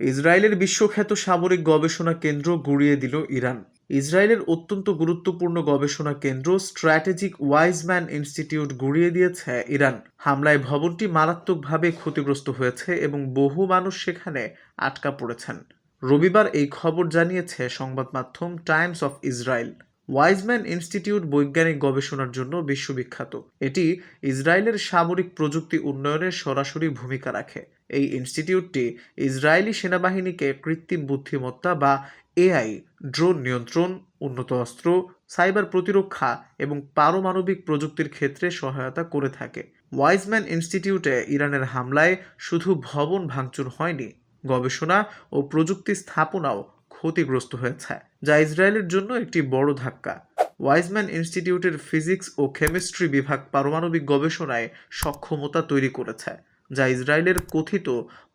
ইসরায়েলের বিশ্বখ্যাত সামরিক গবেষণা কেন্দ্র গুড়িয়ে দিল ইরান। ইসরায়েলের অত্যন্ত গুরুত্বপূর্ণ গবেষণা কেন্দ্র স্ট্র্যাটেজিক ওয়াইজম্যান ইনস্টিটিউট গুড়িয়ে দিয়েছে ইরান। হামলায় ভবনটি মারাত্মকভাবে ক্ষতিগ্রস্ত হয়েছে এবং বহু মানুষ সেখানে আটকা পড়েছেন। রবিবার এই খবর জানিয়েছে সংবাদ মাধ্যম Times of Israel Weizmann Institute বৈজ্ঞানিক গবেষণার জন্য বিশ্ববিখ্যাত। এটি ইসরায়েলের সামরিক প্রযুক্তি উন্নয়নে সরাসরি ভূমিকা রাখে। এই ইনস্টিটিউটটি ইসরায়েলি সেনাবাহিনীকে কৃত্রিম বুদ্ধিমত্তা বা এআই, ড্রোন নিয়ন্ত্রণ, উন্নত অস্ত্র, সাইবার প্রতিরক্ষা এবং পারমাণবিক প্রযুক্তির ক্ষেত্রে সহায়তা করে থাকে। ওয়াইজম্যান ইনস্টিটিউটে ইরানের হামলায় শুধু ভবন ভাঙচুর হয়নি, গবেষণা ও প্রযুক্তি স্থাপনাও ক্ষতিগ্রস্ত হয়েছে, যা ইসরায়েলের জন্য একটি বড় ধাক্কা। ওয়াইজম্যান ইনস্টিটিউটের ফিজিক্স ও কেমিস্ট্রি বিভাগ পারমাণবিক গবেষণায় সক্ষমতা তৈরি করেছে, যা ইসরায়েলের কথিত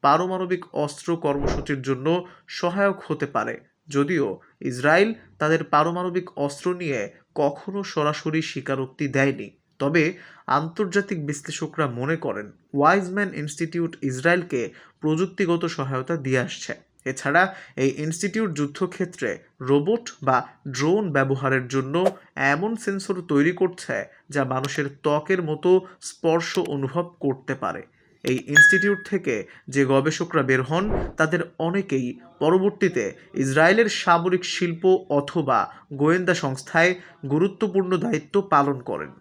পারমাণবিক অস্ত্র কর্মসূচির জন্য সহায়ক হতে পারে। যদিও ইসরায়েল তাদের পারমাণবিক অস্ত্র নিয়ে কখনো সরাসরি স্বীকারোক্তি দেয়নি, তবে আন্তর্জাতিক বিশ্লেষকরা মনে করেন, ওয়াইজম্যান ইনস্টিটিউট ইসরায়েলকে প্রযুক্তিগত সহায়তা দিয়ে আসছে। এছাড়া এই ইনস্টিটিউট যুদ্ধক্ষেত্রে রোবট বা ড্রোন ব্যবহারের জন্য এমন সেন্সর তৈরি করছে যা মানুষের ত্বকের মতো স্পর্শ অনুভব করতে পারে। এই ইনস্টিটিউট থেকে যে গবেষকরা বের হন, তাদের অনেকেই পরবর্তীতে ইসরায়েলের সামরিক শিল্প অথবা গোয়েন্দা সংস্থায় গুরুত্বপূর্ণ দায়িত্ব পালন করেন।